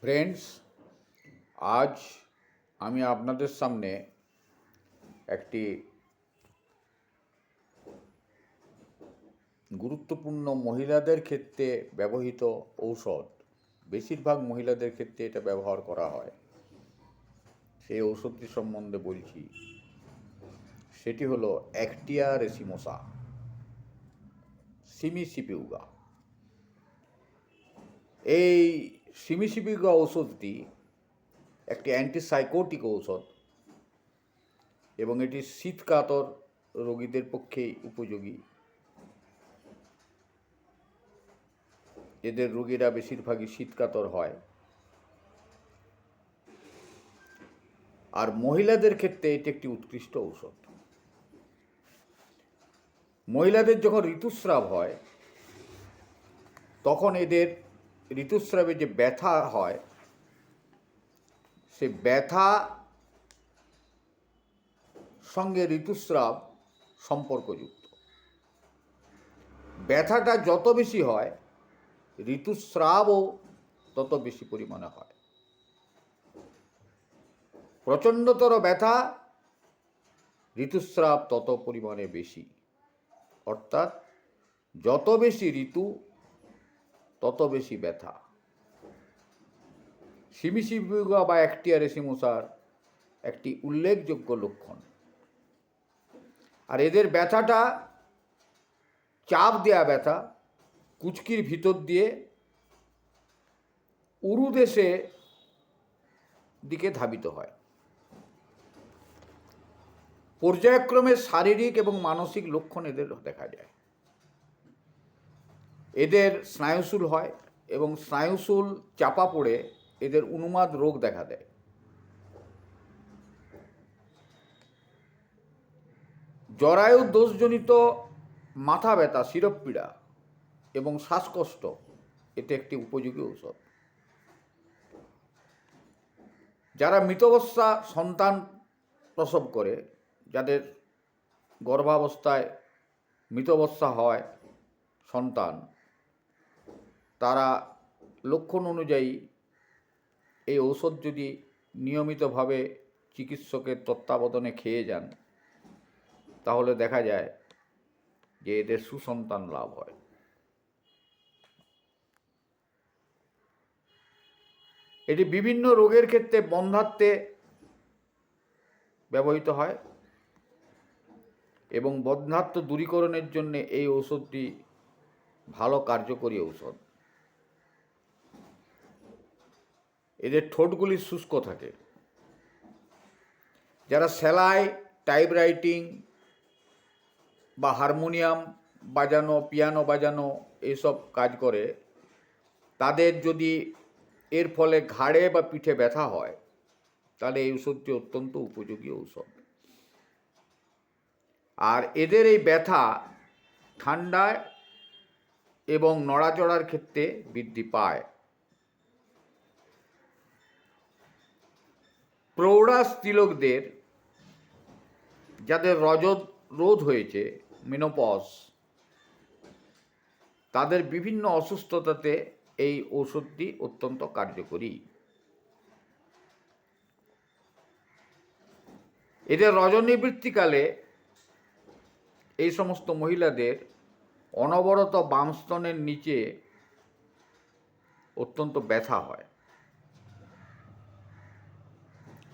Friends আজ আমি আপনাদের সামনে একটি গুরুত্বপূর্ণ মহিলাদের ক্ষেত্রে ব্যবহৃত ঔষধ। বেশিরভাগ মহিলাদের ক্ষেত্রে এটা ব্যবহার করা হয়। সেই ঔষধটি সম্বন্ধে বলছি। সেটি হলো অ্যাক্টিয়া রেসিমোসা সিমিসিপিউগা এই সিমিসিপিউগা ঔষধটি একটি অ্যান্টিসাইকোটিক ঔষধ এবং এটি শীতকাতর রোগীদের পক্ষে উপযোগী। এদের রোগীরা বেশিরভাগই শীতকাতর হয়। আর মহিলাদের ক্ষেত্রে এটি একটি উৎকৃষ্ট ঔষধ। মহিলাদের যখন ঋতুস্রাব হয়, তখন এদের ঋতুস্রাবে যে ব্যথা হয় সে ব্যথা সঙ্গে ঋতুস্রাব সম্পর্কযুক্ত। ব্যথাটা যত বেশি হয়, ঋতুস্রাবও তত বেশি পরিমাণে হয়। প্রচণ্ডতর ব্যথা ঋতুস্রাব তত পরিমাণে বেশি। অর্থাৎ যত বেশি ঋতু তত বেশি ব্যথা। সিমিসিবিগা বা অ্যাক্টিয়ারেসিমোসার একটি উল্লেখযোগ্য লক্ষণ। আর এদের ব্যথাটা চাপ দেয়া ব্যথা, কুচকির ভিতর দিয়ে উরুদেশে দিকে ধাবিত হয়। পর্যায়ক্রমে শারীরিক এবং মানসিক লক্ষণ এদের দেখা যায়। এদের স্নায়ুসুল হয় এবং স্নায়ুসুল চাপা পড়ে এদের উন্মাদ রোগ দেখা দেয়। জরায়ু দোষজনিত মাথা ব্যথা শিরপীড়া এবং শ্বাসকষ্ট এতে একটি উপযোগী ঔষধ। যারা মৃতবস্থা সন্তান প্রসব করে, যাদের গর্ভাবস্থায় মৃতবস্থা হয় সন্তান তারা লক্ষণ অনুযায়ী এই ঔষধ যদি নিয়মিতভাবে চিকিৎসকের তত্ত্বাবধানে খেয়ে যান, তাহলে দেখা যায় যে এদের সুসন্তান লাভ হয়। এটি বিভিন্ন রোগের ক্ষেত্রে বন্ধাত্বে ব্যবহৃত হয় এবং বন্ধাত্ম দূরীকরণের জন্য এই ঔষধটি ভালো কার্যকরী ঔষধ। এদের ঠোঁটগুলি শুষ্ক থাকে। যারা সেলাই, টাইপরাইটিং বা হারমোনিয়াম বাজানো, পিয়ানো বাজানো এইসব কাজ করে, তাদের যদি এর ফলে ঘাড়ে বা পিঠে ব্যথা হয়, তাহলে এই ওষুধটি অত্যন্ত উপযোগী ঔষধ। আর এদের এই ব্যথা ঠান্ডায় এবং নড়াচড়ার ক্ষেত্রে বৃদ্ধি পায়। প্রৌঢ়া স্ত্রীলোকদের যাদের রজত রোধ হয়েছে মেনোপজ তাদের বিভিন্ন অসুস্থতাতে এই ওষুধটি অত্যন্ত কার্যকরী। এদের রজনিবৃত্তিকালে এই সমস্ত মহিলাদের অনবরত বামস্তনের নিচে অত্যন্ত ব্যথা হয়।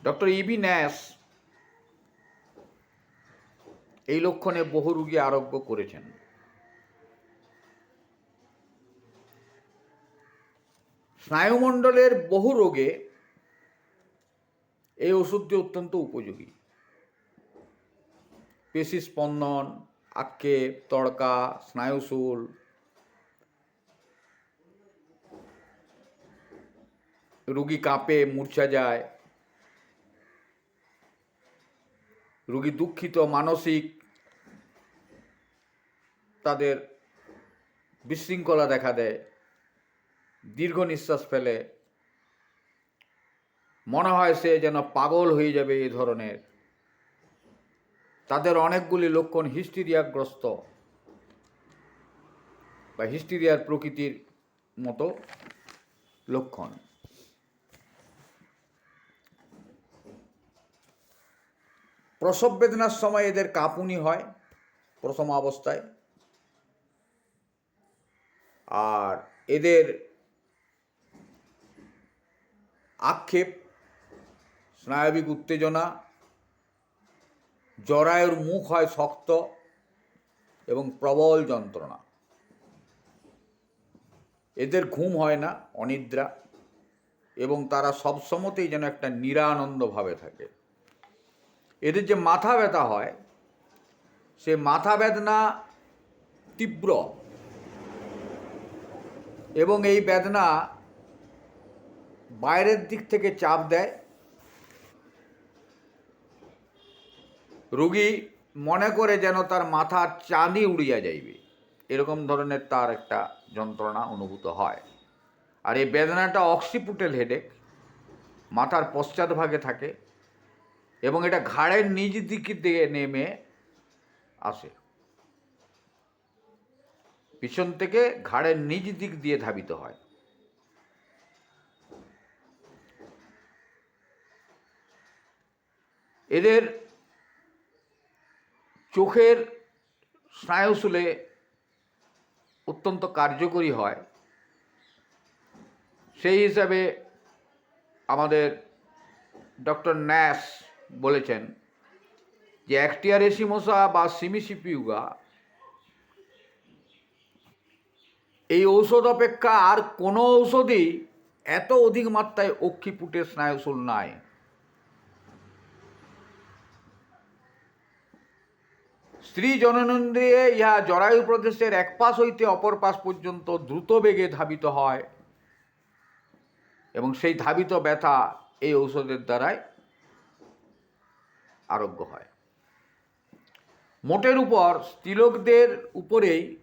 ডক্টর ইবি ন্যাস এই লক্ষণে বহু রোগী আরোগ্য করেছেন। স্নায়ুমণ্ডলের বহু রোগে এই ওষুধটি অত্যন্ত উপযোগী। পেশি স্পন্দন আক্ষেপ তড়কা, স্নায়ুশুল। রুগী কাঁপে, মূর্ছা যায়। রুগী দুঃখিত, মানসিক, তাদের বিশৃঙ্খলা দেখা দেয়, দীর্ঘ নিঃশ্বাস ফেলে। মনে হয় সে যেন পাগল হয়ে যাবে এই ধরনের। তাদের অনেকগুলি লক্ষণ হিস্টিরিয়াগ্রস্ত বা হিস্টিরিয়ার প্রকৃতির মতো লক্ষণ। প্রসব বেদনার সময় এদের কাঁপুনি হয় প্রথম অবস্থায়। আর এদের আক্ষেপ, স্নায়বিক উত্তেজনা, জরায়ুর মুখ হয় শক্ত এবং প্রবল যন্ত্রণা। এদের ঘুম হয় না, অনিদ্রা, এবং তারা সবসময়তেই যেন একটা নিরানন্দভাবে থাকে। এদের যে মাথা ব্যথা হয়, সে মাথা বেদনা তীব্র। এবং এই বেদনা বাইরের দিক থেকে চাপ দেয়। রুগী মনে করে যেন তার মাথার চাঁদি উড়িয়া যাইবে। এরকম ধরনের তার একটা যন্ত্রণা অনুভূত হয়। আর এই বেদনাটা অক্সিপুটেল হেডেক মাথার পশ্চাৎভাগে থাকে। এবং এটা ঘাড়ের নিজ দিক দিয়ে নেমে আসে। পিছন থেকে ঘাড়ের নিজ দিক দিয়ে ধাবিত হয়। এদের চোখের স্নায়ুশুলে অত্যন্ত কার্যকরী হয়। সেই হিসাবে আমাদের ডক্টর ন্যাস বলেছেন যে অ্যাক্টিয়ারেসিমোসা বা সিমিসিপিউগা এই ঔষধ অপেক্ষা আর কোনো ঔষধই এত অধিক মাত্রায় অক্ষিপুটের স্নায়ুশুল নাই। স্ত্রী জননেন্দ্রিয়ে ইহা জরায়ু প্রদেশের এক পাশ হইতে অপর পাশ পর্যন্ত দ্রুত বেগে ধাবিত হয় এবং সেই ধাবিত ব্যথা এই ঔষধের দ্বারাই আরোগ্য হয়। মোটের উপর স্ত্রীলোকদের উপরেই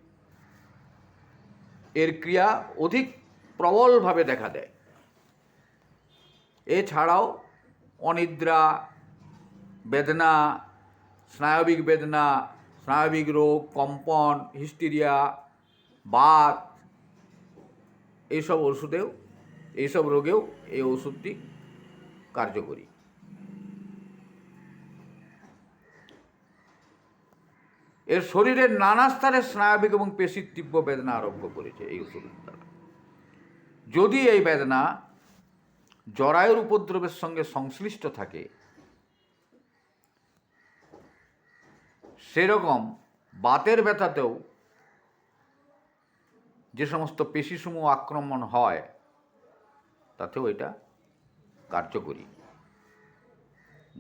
এর ক্রিয়া অধিক প্রবলভাবে দেখা দেয়। এছাড়াও অনিদ্রা, বেদনা, স্নায়বিক বেদনা, স্নায়বিক রোগ, কম্পন, হিস্টিরিয়া, বাত এইসব ওষুধেও এইসব রোগেও এই ওষুধটি কার্যকরী। এর শরীরের নানা স্তরে স্নায়বিক এবং পেশির তীব্র বেদনা আরোগ্য করেছে, এই ওষুধের দ্বারা যদি এই বেদনা জরায়ুর উপদ্রবের সঙ্গে সংশ্লিষ্ট থাকে, সেরকম বাতের ব্যথাতেও যে সমস্ত পেশিসমূহ আক্রমণ হয়, তাতেও এটা কার্যকরী।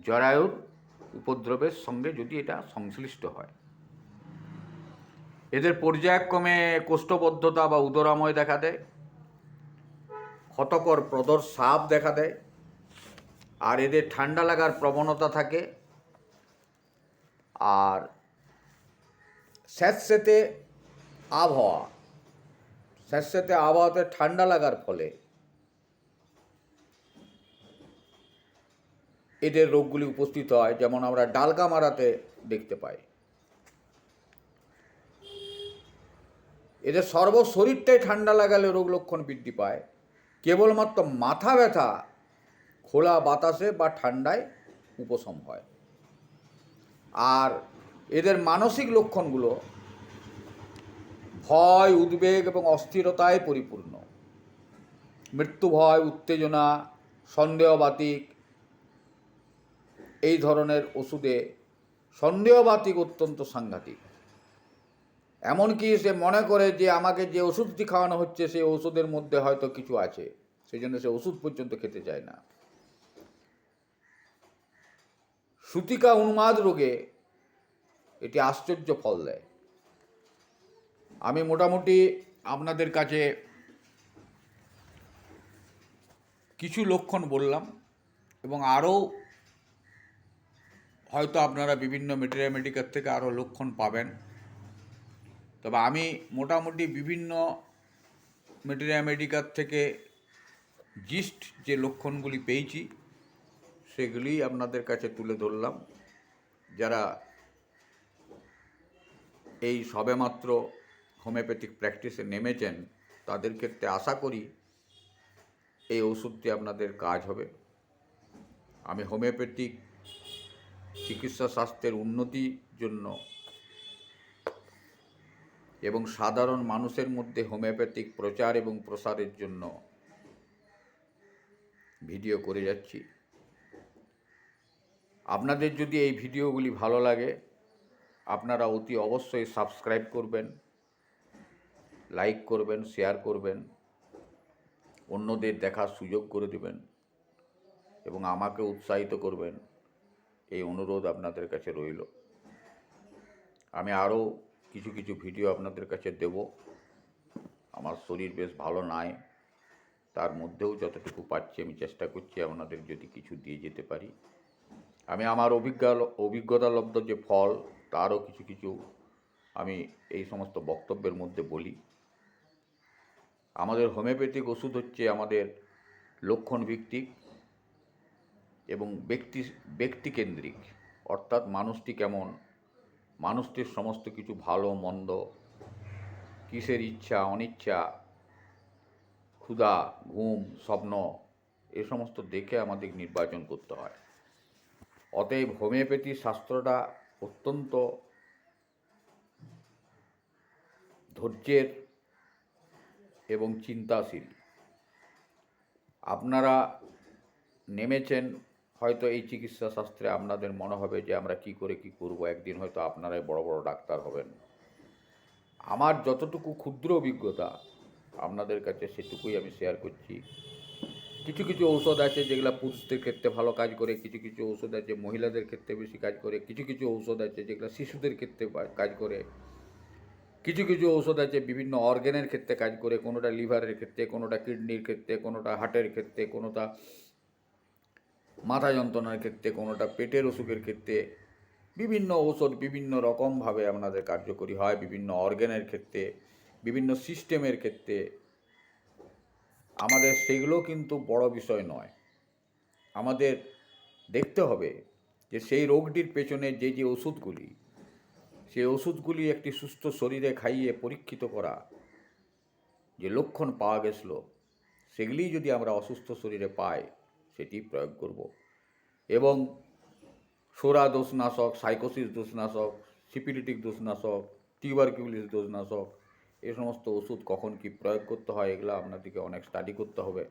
জরায়ুর উপদ্রবের সঙ্গে যদি এটা সংশ্লিষ্ট হয় এদের পর্যায়ক্রমে কোষ্ঠবদ্ধতা বা উদরাময় দেখা দেয়, ক্ষতকর প্রদর সাপ দেখা দেয়, আর এদের ঠান্ডা লাগার প্রবণতা থাকে। আর স্যাঁতস্যাঁতে আবহাওয়া স্যাঁতস্যাঁতে আবহাওয়াতে ঠান্ডা লাগার ফলে এদের রোগগুলি উপস্থিত হয়, যেমন আমরা ডালকা মারাতে দেখতে পাই। এদের সর্ব শরীরটাই ঠান্ডা লাগালে রোগ লক্ষণ বৃদ্ধি পায়। কেবলমাত্র মাথা ব্যথা খোলা বাতাসে বা ঠান্ডায় উপশম হয়। আর এদের মানসিক লক্ষণগুলো ভয়, উদ্বেগ এবং অস্থিরতায় পরিপূর্ণ। মৃত্যু ভয়, উত্তেজনা, সন্দেহবাতিক এই ধরনের ওষুধে সন্দেহবাতিক অত্যন্ত সাংঘাতিক। এমনকি সে মনে করে যে আমাকে যে ওষুধটি খাওয়ানো হচ্ছে, সেই ওষুধের মধ্যে হয়তো কিছু আছে। সেই জন্য সে ওষুধ পর্যন্ত খেতে চায় না। সুতিকা উন্মাদ রোগে এটি আশ্চর্য ফল দেয়। আমি মোটামুটি আপনাদের কাছে কিছু লক্ষণ বললাম এবং আরও হয়তো আপনারা বিভিন্ন মেটেরিয়া মেডিকেল থেকে আরও লক্ষণ পাবেন। তবে আমি মোটামুটি বিভিন্ন মেটেরিয়া মেডিকাল থেকে জিস্ট যে লক্ষণগুলি পেয়েছি, সেগুলি আপনাদের কাছে তুলে ধরলাম। যারা এই সবেমাত্র হোমিওপ্যাথিক প্র্যাকটিসে নেমেছেন, তাদের ক্ষেত্রে আশা করি এই ওষুধটি আপনাদের কাজ হবে। আমি হোমিওপ্যাথিক চিকিৎসা স্বাস্থ্যের উন্নতির জন্য এবং সাধারণ মানুষের মধ্যে হোমিওপ্যাথিক প্রচার এবং প্রসারের জন্য ভিডিও করে যাচ্ছি। আপনাদের যদি এই ভিডিওগুলি ভালো লাগে, আপনারা অতি অবশ্যই সাবস্ক্রাইব করবেন, লাইক করবেন, শেয়ার করবেন, অন্যদের দেখার সুযোগ করে দেবেন এবং আমাকে উৎসাহিত করবেন। এই অনুরোধ আপনাদের কাছে রইল। আমি আরও কিছু কিছু ভিডিও আপনাদের কাছে দেব। আমার শরীর বেশ ভালো নাই, তার মধ্যেও যতটুকু পাচ্ছি আমি চেষ্টা করছি আপনাদের যদি কিছু দিয়ে যেতে পারি। আমি আমার অভিজ্ঞ অভিজ্ঞতালব্ধ যে ফল, তারও কিছু কিছু আমি এই সমস্ত বক্তব্যের মধ্যে বলি। আমাদের হোমিওপ্যাথিক ওষুধ হচ্ছে আমাদের লক্ষণ ভিত্তিক এবং ব্যক্তি ব্যক্তিকেন্দ্রিক অর্থাৎ মানুষটি কেমন মানুষটির সমস্ত কিছু ভালো, মন্দ, কিসের ইচ্ছা, অনিচ্ছা, ক্ষুধা, ঘুম, স্বপ্ন, এ সমস্ত দেখে আমাদের নির্বাচন করতে হয়। অতএব হোমিওপ্যাথি শাস্ত্রটা অত্যন্ত ধৈর্যের এবং চিন্তাশীল। আপনারা নেমেছেন হয়তো এই চিকিৎসা শাস্ত্রে আপনাদের মনে হবে যে আমরা কি করে কি করব, একদিন হয়তো আপনারাই বড় বড় ডাক্তার হবেন। আমার যতটুকু ক্ষুদ্র অভিজ্ঞতা আপনাদের কাছে সেটুকুই আমি শেয়ার করছি। কিছু কিছু ঔষধ আছে যেগুলো পুরুষদের ক্ষেত্রে ভালো কাজ করে, কিছু কিছু ঔষধ আছে মহিলাদের ক্ষেত্রে বেশি কাজ করে, কিছু কিছু ঔষধ আছে যেগুলো শিশুদের ক্ষেত্রে কাজ করে। কিছু কিছু ঔষধ আছে বিভিন্ন অর্গ্যানের ক্ষেত্রে কাজ করে, কোনোটা লিভারের ক্ষেত্রে, কোনোটা কিডনির ক্ষেত্রে, কোনোটা হার্টের ক্ষেত্রে, কোনোটা মাথা যন্ত্রণার ক্ষেত্রে, কোনোটা পেটের অসুখের ক্ষেত্রে, বিভিন্ন ঔষধ বিভিন্ন রকমভাবে আপনাদের কার্যকরী হয়, বিভিন্ন অর্গ্যানের ক্ষেত্রে, বিভিন্ন সিস্টেমের ক্ষেত্রে। আমাদের সেগুলো কিন্তু বড় বিষয় নয়। আমাদের দেখতে হবে যে সেই রোগটির পেছনে যে যে ওষুধগুলি, সেই ওষুধগুলি একটি সুস্থ শরীরে খাইয়ে পরীক্ষিত করা, যে লক্ষণ পাওয়া গেছিল সেগুলি যদি আমরা অসুস্থ শরীরে পাই সেটি প্রয়োগ করব। এবং সোরা দোষনাশক, সাইকোসিস দোষনাশক সিপিলিটিক দোষনাশক, টিউবারকিউলিস দোষনাশক, এ সমস্ত ওষুধ কখন কি প্রয়োগ করতে হয় এগুলো আপনাদেরকে অনেক স্টাডি করতে হবে।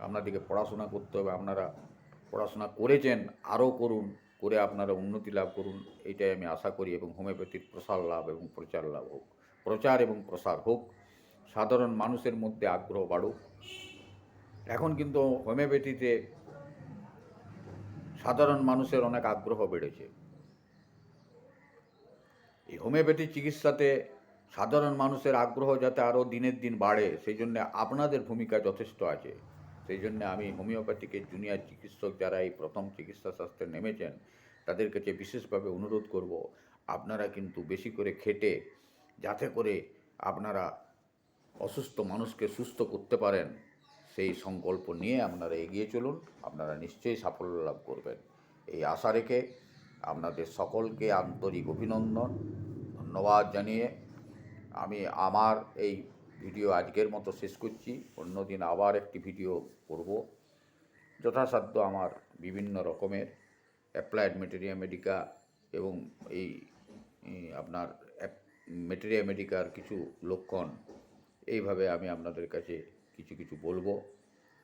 আপনাদেরকে পড়াশোনা করতে হবে। আপনারা পড়াশোনা করেছেন, আরও করুন, করে আপনারা উন্নতি লাভ করুন এইটাই আমি আশা করি এবং হোমিওপ্যাথির প্রসার লাভ এবং প্রচার লাভ হোক। প্রচার এবং প্রসার হোক। সাধারণ মানুষের মধ্যে আগ্রহ বাড়ুক। এখন কিন্তু হোমিওপ্যাথিতে সাধারণ মানুষের অনেক আগ্রহ বেড়েছে। এই হোমিওপ্যাথি চিকিৎসাতে সাধারণ মানুষের আগ্রহ যাতে আরও দিনের দিন বাড়ে, সেই জন্য আপনাদের ভূমিকা যথেষ্ট আছে। সেই জন্য আমি হোমিওপ্যাথিকের জুনিয়র চিকিৎসক যারা এই প্রথম চিকিৎসা শাস্ত্রে নেমেছেন, তাদের কাছে বিশেষভাবে অনুরোধ করব, আপনারা কিন্তু বেশি করে খেটে, যাতে করে আপনারা অসুস্থ মানুষকে সুস্থ করতে পারেন। সেই সংকল্প নিয়ে আপনারা এগিয়ে চলুন। আপনারা নিশ্চয়ই সাফল্য লাভ করবেন। এই আশা রেখে আপনাদের সকলকে আন্তরিক অভিনন্দন, ধন্যবাদ জানিয়ে আমি আমার এই ভিডিও আজকের মতো শেষ করছি। অন্যদিন আবার একটি ভিডিও করব। যথাসাধ্য আমার বিভিন্ন রকমের অ্যাপ্লায়েড মেটেরিয়া মেডিকা এবং এই আপনার মেটেরিয়া মেডিকার কিছু লক্ষণ, এইভাবে আমি আপনাদের কাছে কিছু কিছু বলব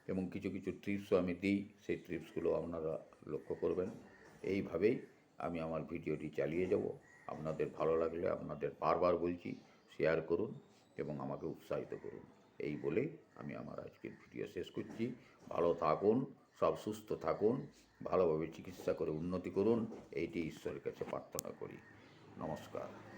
এবং কিছু কিছু ট্রিপসও আমি দিই, সেই ট্রিপসগুলো আপনারা লক্ষ্য করবেন। এইভাবেই আমি আমার ভিডিওটি চালিয়ে যাব। আপনাদের ভালো লাগলে আপনাদের বারবার বলছি শেয়ার করুন এবং আমাকে উৎসাহিত করুন। এই বলেই আমি আমার আজকের ভিডিও শেষ করছি। ভালো থাকুন, সব সুস্থ থাকুন, ভালোভাবে চিকিৎসা করে উন্নতি করুন, এইটি ঈশ্বরের কাছে প্রার্থনা করি। নমস্কার।